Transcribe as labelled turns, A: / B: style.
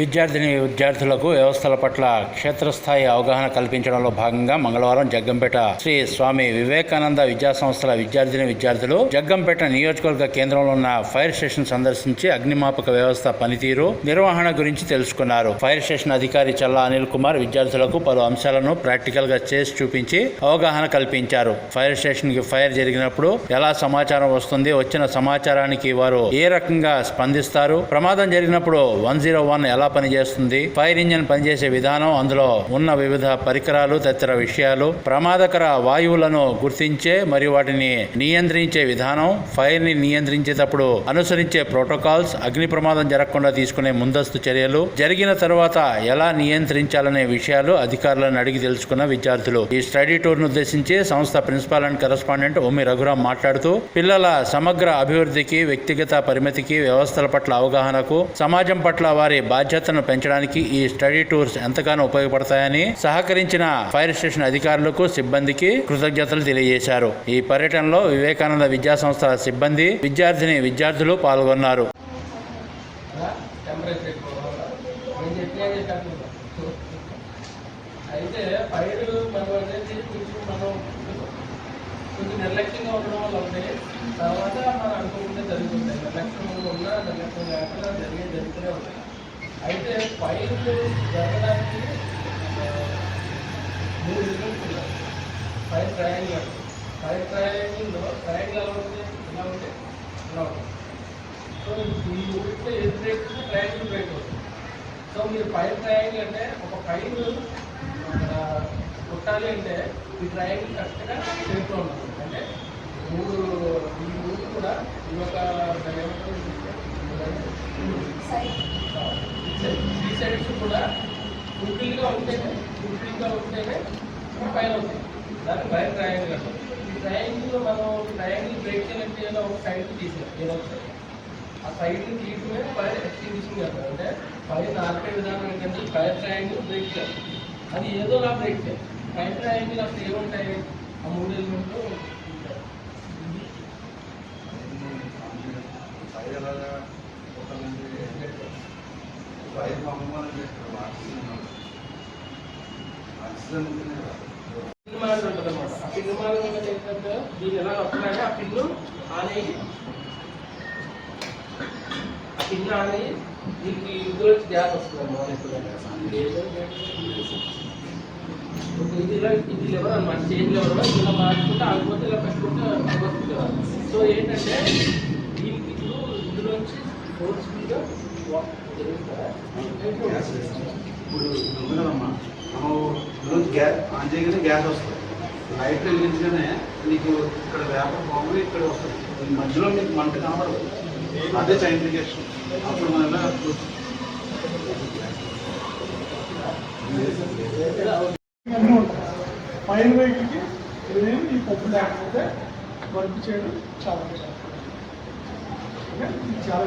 A: విద్యార్థిని విద్యార్థులకు వ్యవస్థల పట్ల క్షేత్రస్థాయి అవగాహన కల్పించడంలో భాగంగా మంగళవారం జగ్గంపేట శ్రీ స్వామి వివేకానంద విద్యా సంస్థల విద్యార్థిని విద్యార్థులు జగ్గంపేట నియోజకవర్గ కేంద్రంలో ఉన్న ఫైర్ స్టేషన్ సందర్శించి అగ్నిమాపక వ్యవస్థ పనితీరు నిర్వహణ గురించి తెలుసుకున్నారు. ఫైర్ స్టేషన్ అధికారి చల్లా అనిల్ కుమార్ విద్యార్థులకు పలు అంశాలను ప్రాక్టికల్గా చేసి చూపించి అవగాహన కల్పించారు. ఫైర్ స్టేషన్కి ఫైర్ జరిగినప్పుడు ఎలా సమాచారం వస్తుంది వచ్చిన సమాచారానికి వారు ఏ రకంగా స్పందిస్తారు ప్రమాదం జరిగినప్పుడు వన్ జీరో వన్ ఎలా పనిచేస్తుంది ఫైర్ ఇంజిన్ పనిచేసే విధానం అందులో ఉన్న వివిధ పరికరాలు తదితర విషయాలు ప్రమాదకర వాయువులను గుర్తించే మరియు వాటిని నియంత్రించే విధానం ఫైర్ని నియంత్రించేటప్పుడు అనుసరించే ప్రోటోకాల్స్ అగ్ని ప్రమాదం జరగకుండా తీసుకునే ముందస్తు చర్యలు జరిగిన తర్వాత ఎలా నియంత్రించాలనే విషయాలు అధికారులను అడిగి తెలుసుకున్న విద్యార్థులు. ఈ స్టడీ టూర్ ఉద్దేశించి సంస్థ ప్రిన్సిపాల్ అండ్ కరెస్పాండెంట్ ఉమ్మి రఘురాం మాట్లాడుతూ పిల్లల సమగ్ర అభివృద్ధికి వ్యక్తిగత పరిమితికి వ్యవస్థల పట్ల అవగాహనకు సమాజం పట్ల వారి బాధ్యత నాణ్యతను పెంచడానికి ఈ స్టడీ టూర్స్ ఎంతగానో ఉపయోగపడతాయని సహకరించిన ఫైర్ స్టేషన్ అధికారులకు సిబ్బందికి కృతజ్ఞతలు తెలియజేశారు. ఈ పర్యటనలో వివేకానంద విద్యా సంస్థ సిబ్బంది విద్యార్థిని విద్యార్థులు పాల్గొన్నారు.
B: అయితే పైరులు మనం అనేది కొంచెం మనం కొంచెం నిర్లక్ష్యంగా ఉండడం వల్ల ఉంటాయి తర్వాత మనం అనుకుంటే జరుగుతుంటాయి. నిర్లక్ష్యం ఉన్నా నిర్లక్ష్యం లేకుండా జరిగే జరుగుతూనే ఉంటాయి. అయితే ఫైర్ జరగడానికి మూడు రిజల్ట్స్ ఉన్నాయి. Fire triangle. పైర్ ట్రయాంగిల్లో ట్రయాంగిల్ ఎలా ఉంటుంది? ఎలా ఉంటే ఎలా ఉంటుంది. సో ఈ ఊరిలో ఏ బ్రేక్ ట్రయాంగిల్ బ్రేక్ అవుతుంది సో మీరు పైర్ ట్రయాంగిల్ అంటే ఒక ఫైర్ కొట్టాలి అంటే ఈ ట్రయాంగిల్ కరెక్ట్గా షేప్లో ఉంటుంది అంటే మూడు ఈ మూడు కూడా ఈ ఒక దాని ఏమంటారు? సైడ్స్ కూడా ఫుల్ఫిల్గా ఉంటేనే ఫుల్ఫిల్గా ఉంటేనే ఫైర్ అవుతుంది దాన్ని ఫైర్ ట్రయాంగిల్ అంటారు. ఈ ట్రయాంగిల్ మనం ట్రయాంగిల్ బ్రేక్ చేయాలంటే ఏదో ఒక సైడ్ తీసేయాలి ఏదో ఒక సైడ్ ఆ సైడ్ తీయటమే ఫైర్ ఎక్స్టింగ్విషింగ్ అంటారు. అంటే ఫైర్ ఆర్పే విధానం ఏంటంటే ఫైర్ ట్రయాంగిల్ బ్రేక్ చేయాలి. అది ఏదో నా బ్రేక్ చేయాలి. ఫైర్ ట్రయాంగిల్ అసలు ఏముంటాయి? ఆ మూడు ఎలిమెంట్లు
C: ఫైర్ పంపమని చెప్పారు ఆక్సిజన్ ఆక్సిజన్ ఉంటేనే
B: పిన్ ఉంటుంది అనమాట ఆ పిన్ ఏంటంటే దీన్ని ఎలా వస్తున్నాయో ఆ పిన్ను ఆన్ అయ్యి ఆ పిన్ ఆన్ అయ్యి దీనికి ఇందులో గ్యాస్ వస్తుంది అన్నమాట ఇది ఇలా ఇది లెవర్ అనమాట చేంజ్ లెవర్ ఇలా మార్చుకుంటే ఆగిపోతే ఇలా పెట్టుకుంటే వస్తుంది కదా సో ఏంటంటే దీనికి ఇప్పుడు ఇందులోంచి ఫోర్స్ఫుల్గా
C: గ్యాస్ ఇప్పుడు గ్యాస్ ఆన్ చేయగానే గ్యాస్ వస్తుంది లైట్ వెలిగించగానే నీకు ఇక్కడ వేపర్ బాంబు ఇక్కడ వస్తుంది ఈ మధ్యలో మీకు మంట కనబడదు అదే సైంటిఫికేషన్ అప్పుడు మనం ఎలా
D: అన్నీ ఉంటాయి ఫైర్ వెహికల్కి ఈ పప్పు లేకపోతే వర్క్ చేయడం చాలా చాలా